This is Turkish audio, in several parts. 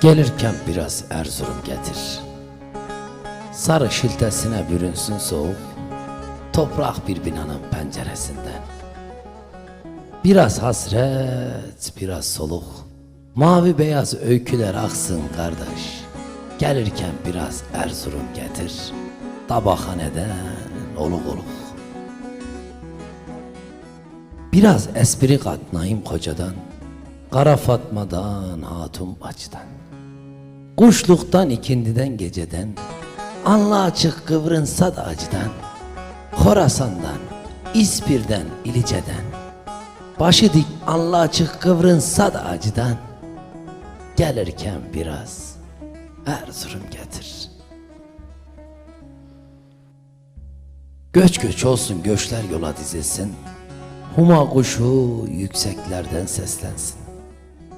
Gelirken biraz Erzurum getir. Sarı şiltesine bürünsün soğuk, toprak bir binanın penceresinden. Biraz hasret, biraz soluk, mavi beyaz öyküler aksın kardeş. Gelirken biraz Erzurum getir, tabakhaneden oluk oluk. Biraz espri kat Koca'dan, Kara Fatma'dan, Hatun Bacı'dan. Kuşluktan ikindiden geceden, Anla açık kıvrınsa da acıdan, Khorasan'dan, İspir'den, İlice'den, Başı dik anla açık kıvrınsa da acıdan, Gelirken biraz Erzurum getir. Göç göç olsun göçler yola dizilsin, Huma kuşu yükseklerden seslensin.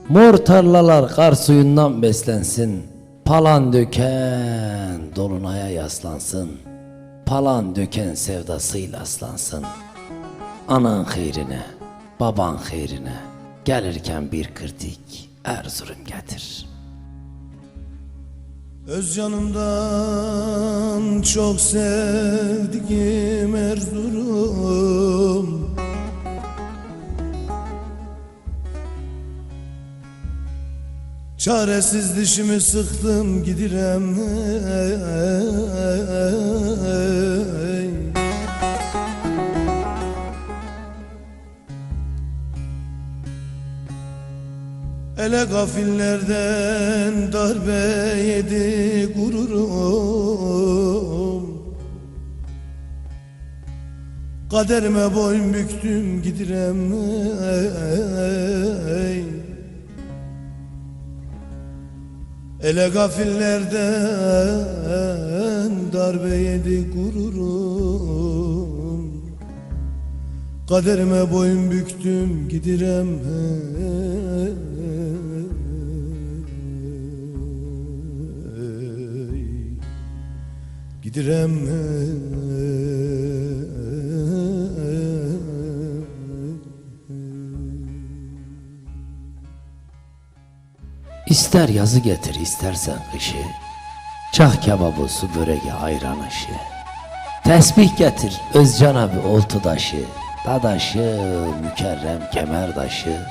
Mor tarlalar kar suyundan beslensin. Palan döken dolunaya yaslansın. Palan döken sevdasıyla aslansın. Anan hayrine, baban hayrine gelirken bir kırtik Erzurum getir. Öz canımdan çok sevdiğim Erzurum Çaresiz dişimi sıktım gidirem Ele gafillerden darbe yedi gururum. Kaderime boyun büktüm gidirem Ele gafillerden darbe yedi gururum Kaderime boyun büktüm gidirem hey. Gidirem İster yazı getir istersen kışı. Çah kebabı su böreği ayran aşı. Tesbih getir Özcan abi oltudaşı Dadaşı mükerrem kemerdaşı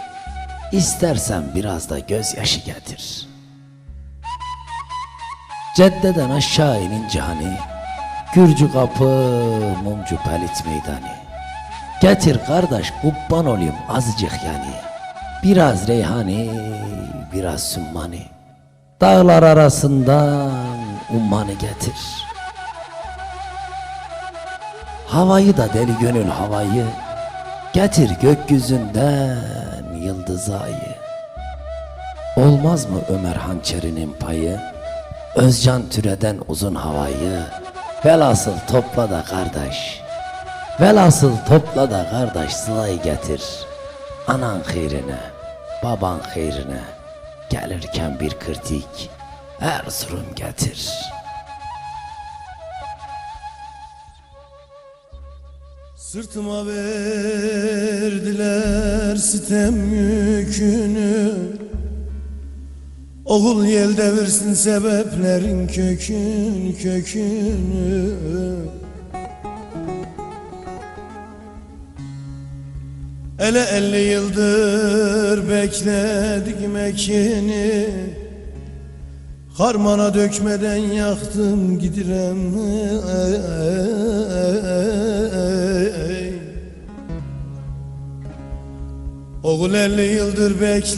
İstersen biraz da gözyaşı getir. Ceddeden aşağı inince hani Gürcü kapı mumcu pelit meydanı Getir kardeş kubban olayım azıcık yani. Biraz reyhani, biraz sümmani Dağlar arasından ummanı getir. Havayı da deli gönül havayı Getir gökyüzünden yıldız ayı. Olmaz mı Ömer hançerinin payı? Özcan türeden uzun havayı. Velhasıl topla da kardeş. Velhasıl topla da kardeş sılayı getir. Anan hayrine, baban hayrine Gelirken bir kırtik Erzurum getir. Sırtıma verdiler sitem yükünü. Oğul yel devirsin sebeplerin kökün kökünü Ele elli yıldır bekledik mekini Harmana dökmeden yaktım gidirem Oğul elli yıldır bekledik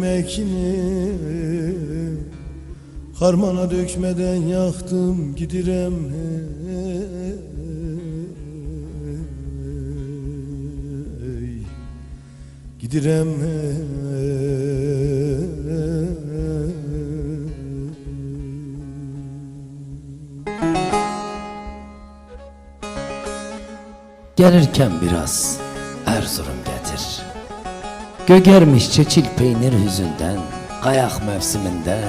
mekini Harmana dökmeden yaktım gidirem hey. Gidirem Gelirken biraz Erzurum getir. Gögermiş çeçil peynir hüzünden Kayak mevsiminden,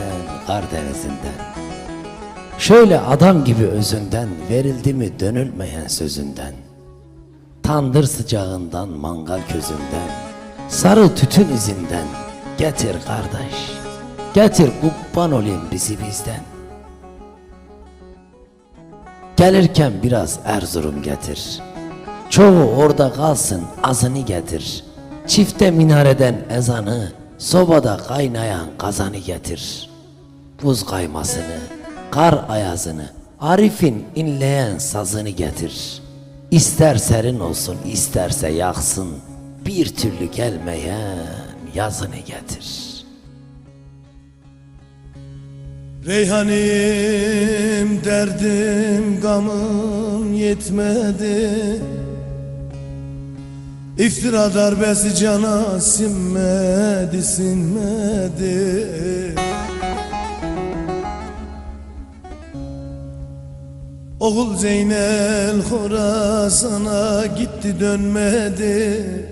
Kardenizinden Şöyle adam gibi özünden Verildi mi dönülmeyen sözünden. Tandır sıcağından, mangal közünden Sarı tütün izinden Getir kardeş. Getir kurban olayım bizi bizden. Gelirken biraz Erzurum getir. Çoğu orada kalsın azını getir. Çifte minareden ezanı, sobada kaynayan kazanı getir. Buz kaymasını, kar ayazını, Arif'in inleyen sazını getir. İster serin olsun isterse yaksın, bir türlü gelmeyen yazını getir. Reyhanim derdim gamım yetmedi. İftira darbesi cana sinmedi sinmedi. Oğul Zeynel Horasan'a gitti dönmedi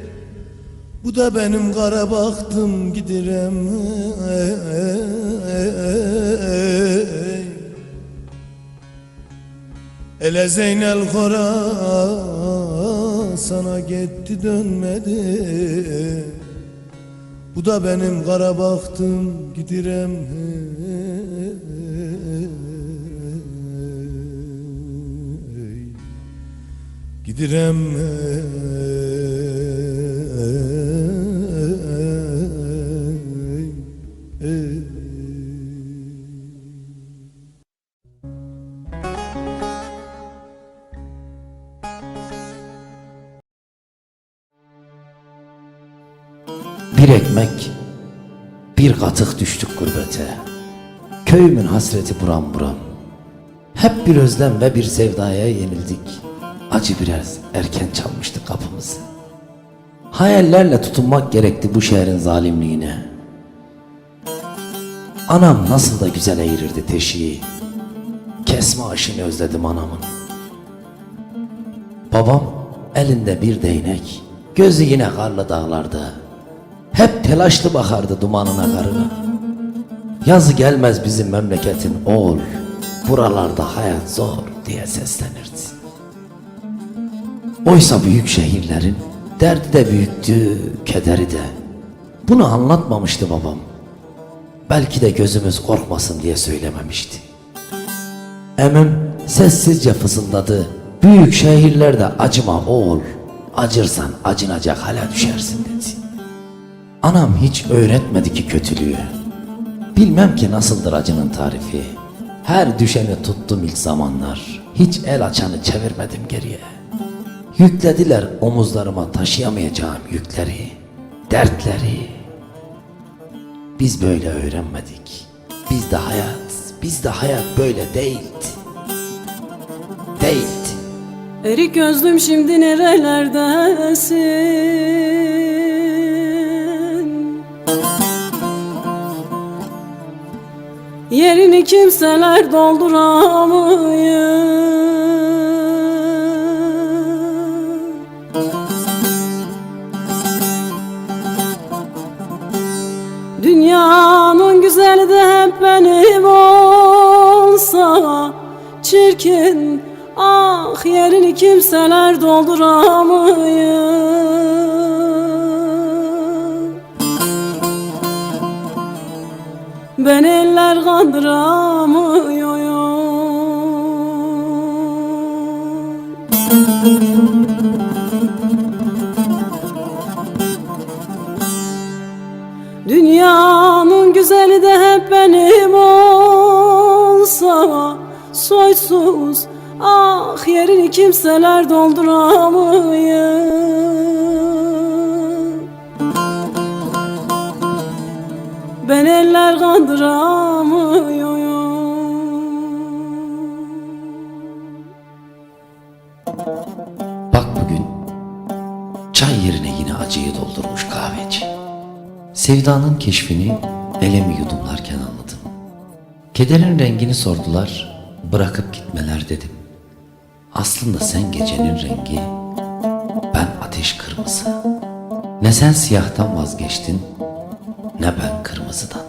Bu da benim kara baktım gidirem. Ele Zeynel Horasan'a gitti dönmedi. Bu da benim kara baktım gidirem. Gidirem Bir ekmek, bir katık düştük gurbete. Köyümün hasreti buram buram. Hep bir özlem ve bir sevdaya yenildik. Acı biraz erken çalmıştı kapımızı. Hayallerle tutunmak gerekti bu şehrin zalimliğine. Anam nasıl da güzel eğirirdi teşiği. Kesme aşını özledim anamın. Babam elinde bir değnek, gözü yine karlı dağlarda. Hep telaşlı bakardı dumanına karına. Yazı gelmez bizim memleketin oğul, buralarda hayat zor diye seslenirdi. Oysa büyük şehirlerin derdi de büyüktü, kederi de. Bunu anlatmamıştı babam. Belki de gözümüz korkmasın diye söylememişti. Emim sessizce fısıldadı. Büyük şehirlerde acıma oğul. Acırsan acınacak hale düşersin dedi. Anam hiç öğretmedi ki kötülüğü. Bilmem ki nasıldır acının tarifi. Her düşeni tuttum ilk zamanlar. Hiç el açanı çevirmedim geriye. Yüklediler omuzlarıma taşıyamayacağım yükleri, dertleri. Biz böyle öğrenmedik. Bizde hayat, bizde hayat böyle değildi. Değildi. Erik gözlüm şimdi nerelerdesin? Yerini kimseler dolduramıyor. Dünyanın güzeli de hep benim olsa Çirkin ah yerini kimseler dolduramıyor Ben eller kandıramıyorum. Dünyanın güzeli de hep benim olsa Soysuz ah yerini kimseler dolduramıyor Ben eller kandıramıyorum Bak bugün çay yerine yine acıyı doldurmuş kahveci. Sevdanın keşfini elemi yudumlarken anladım. Kederin rengini sordular, bırakıp gitmeler dedim. Aslında sen gecenin rengi, ben ateş kırmızı. Ne sen siyahtan vazgeçtin, ne ben kırmızıdan.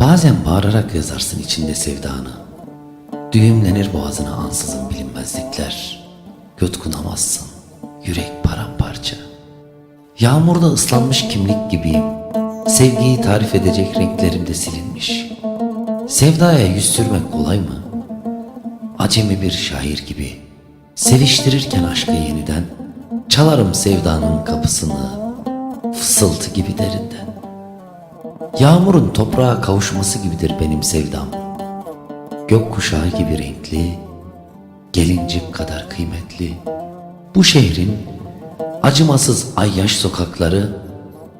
Bazen bağırarak yazarsın içinde sevdanı. Düğümlenir boğazına ansızın bilinmezlikler. Yutkunamazsın, yürek paramparça. Yağmurda ıslanmış kimlik gibiyim. Sevgiyi tarif edecek renklerimde silinmiş. Sevdaya yüz sürmek kolay mı? Acemi bir şair gibi seviştirirken aşkı yeniden çalarım sevdanın kapısını fısıltı gibi derinden. Yağmurun toprağa kavuşması gibidir benim sevdam. Gökkuşağı gibi renkli, gelincik kadar kıymetli. Bu şehrin acımasız ayyaş sokakları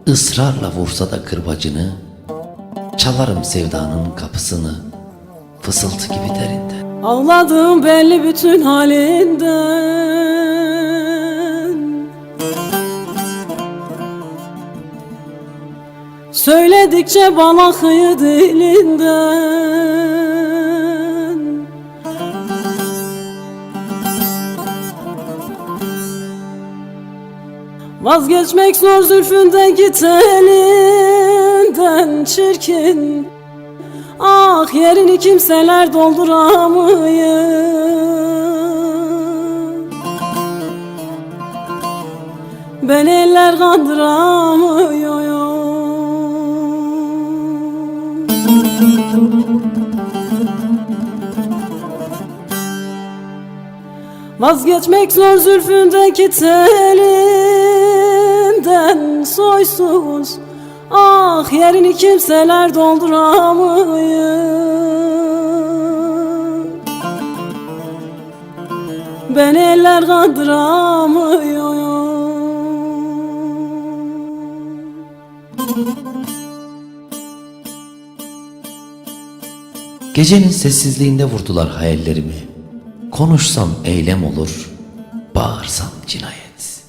ısrarla vursa da kırbacını, çalarım sevdanın kapısını fısıltı gibi derinden. Ağladım belli bütün halinden Söyledikçe bana kıyı dilinden Vazgeçmek zor zülfündeki telinden çirkin. Ah yerini kimseler dolduramıyor Ben eller kandıramıyor Vazgeçmek zor zülfündeki telinden soysuz. Ah yerini kimseler dolduramıyor. Ben eller kandıramıyor Gecenin sessizliğinde vurdular hayallerimi. Konuşsam eylem olur, bağırsam cinayet.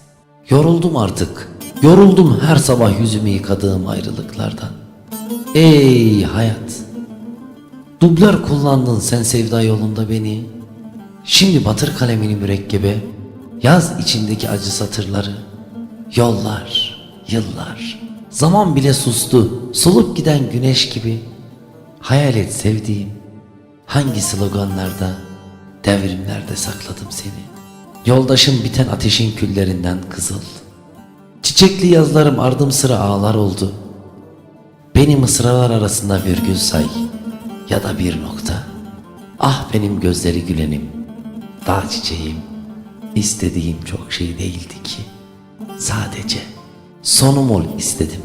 Yoruldum artık, yoruldum her sabah yüzümü yıkadığım ayrılıklardan. Ey hayat! Dublör kullandın sen sevda yolunda beni. Şimdi batır kalemini mürekkebe, yaz içindeki acı satırları. Yollar, yıllar, zaman bile sustu, solup giden güneş gibi. Hayal et sevdiğim, hangi sloganlarda, devrimlerde sakladım seni. Yoldaşım biten ateşin küllerinden kızıl. Çiçekli yazlarım ardım sıra ağlar oldu. Beni mısralar arasında virgül say ya da bir nokta. Ah benim gözleri gülenim, dağ çiçeğim, istediğim çok şey değildi ki. Sadece sonum ol istedim.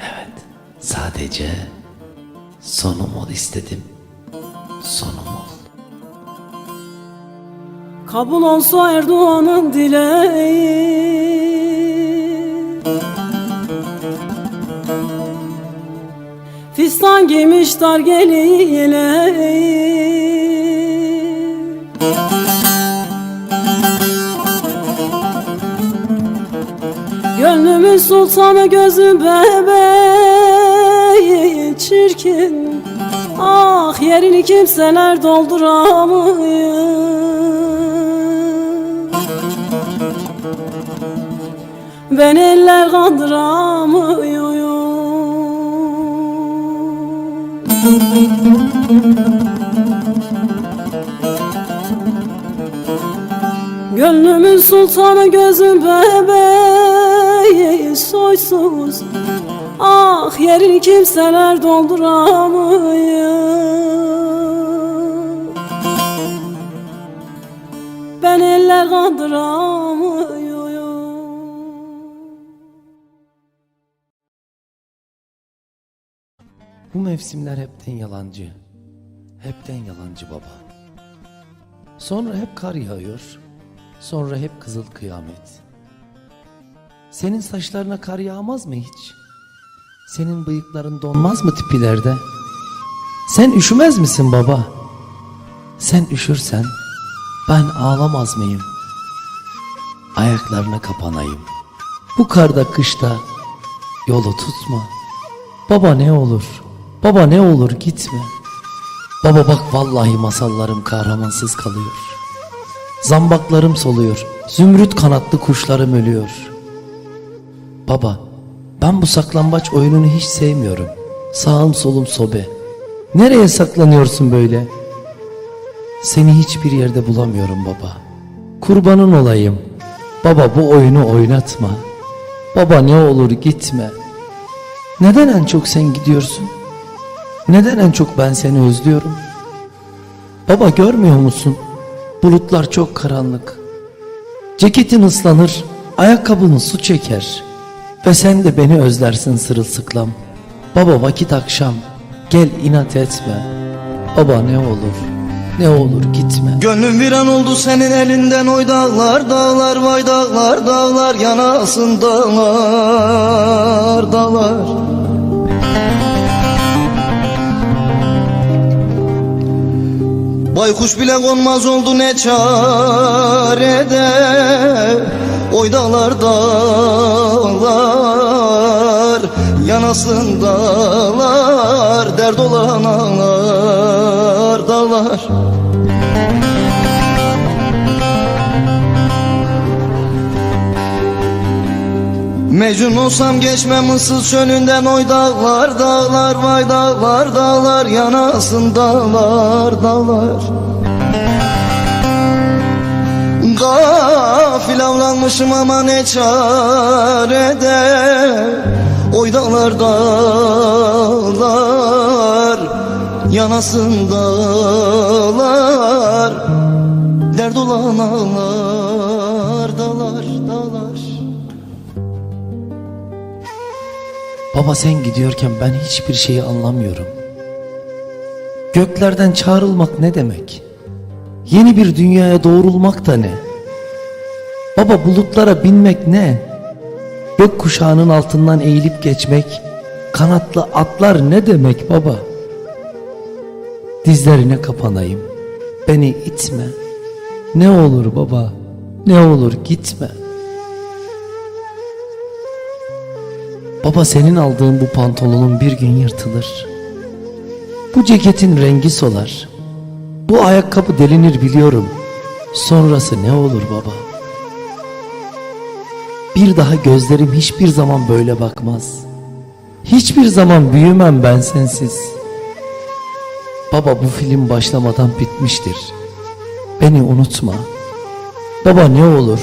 Evet, sadece sonum ol istedim. Sonum ol. Kabul olsa Erdoğan'ın dileği. Fistan giymiş dar geliyle. Gönlümün sultanı gözü bebeği çirkin. Ah yerini kimseler dolduramıyor Ben eller kandıramıyorum Gönlümün sultanı gözüm bebeği soysuz. Ah yerini kimseler dolduramıyor Ben eller kandıramıyorum Bu mevsimler hepten yalancı. Hepten yalancı baba. Sonra hep kar yağıyor. Sonra hep kızıl kıyamet. Senin saçlarına kar yağmaz mı hiç? Senin bıyıkların donmaz mı tipilerde? Sen üşümez misin baba? Sen üşürsen ben ağlamaz mıyım? Ayaklarına kapanayım. Bu karda kışta yolu tutma. Baba ne olur, baba ne olur gitme. Baba bak vallahi masallarım kahramansız kalıyor. Zambaklarım soluyor, zümrüt kanatlı kuşlarım ölüyor. Baba, ben bu saklambaç oyununu hiç sevmiyorum. Sağım solum sobe. Nereye saklanıyorsun böyle? Seni hiçbir yerde bulamıyorum baba. Kurbanın olayım. Baba bu oyunu oynatma. Baba ne olur gitme. Neden en çok sen gidiyorsun? Neden en çok ben seni özlüyorum? Baba görmüyor musun? Bulutlar çok karanlık. Ceketin ıslanır, ayakkabını su çeker. Ve sen de beni özlersin sırılsıklam. Baba vakit akşam, gel inat etme. Baba ne olur, ne olur gitme. Gönlüm viran oldu senin elinden oy dağlar dağlar vay dağlar dağlar yanasın dağlar dağlar Baykuş bile konmaz oldu ne çarede? Oy dağlar dağlar yanasın dağlar Dert olan ağlar dağlar Mecnun olsam geçmem ıssız çölünden oy dağlar dağlar vay dağlar dağlar yanasın dağlar dağlar. Gafil avlanmışım ama ne çarede? Oy dağlar dağlar yanasın dağlar. Dert olan ağlar Baba sen gidiyorken ben hiçbir şeyi anlamıyorum. Göklerden çağrılmak ne demek? Yeni bir dünyaya doğrulmak da ne? Baba bulutlara binmek ne? Gök kuşağının altından eğilip geçmek, kanatlı atlar ne demek baba? Dizlerine kapanayım, beni itme. Ne olur baba, ne olur gitme. Baba senin aldığın bu pantolonun bir gün yırtılır. Bu ceketin rengi solar. Bu ayakkabı delinir biliyorum. Sonrası ne olur baba? Bir daha gözlerim hiçbir zaman böyle bakmaz. Hiçbir zaman büyümem ben sensiz. Baba bu film başlamadan bitmiştir. Beni unutma. Baba ne olur?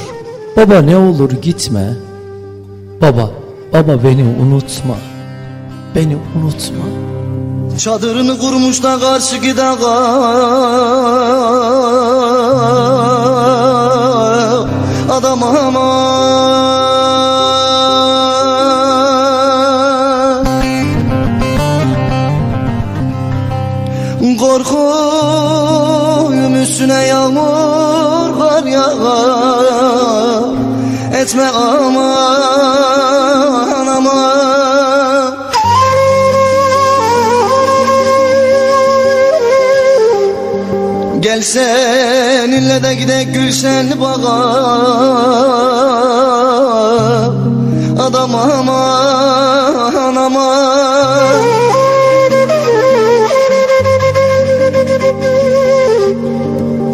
Baba ne olur gitme. Baba, baba beni unutma. Beni unutma. Çadırını kurmuş da karşı dağa Adam ama Korkuyum üstüne yağmur var ya Etme aman seninle de gidek gülşenli bağa. Adam aman aman.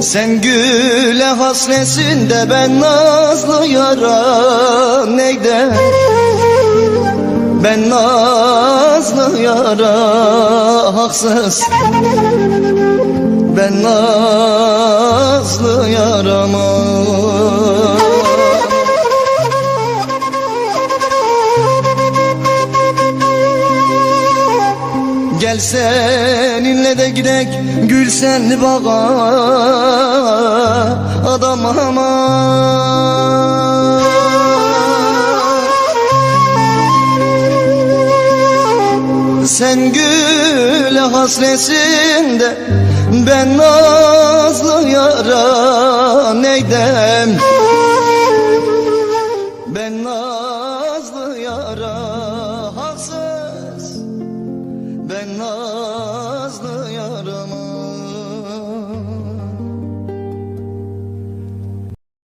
Sen güle hasresin de ben nazlı yara. Neyde? Ben nazlı yara. Haksız ben nazlı yarama. Gel seninle de gidek gülsenli bağa. Adam aman Sen güle hasresinde Ben nazlı yara neydem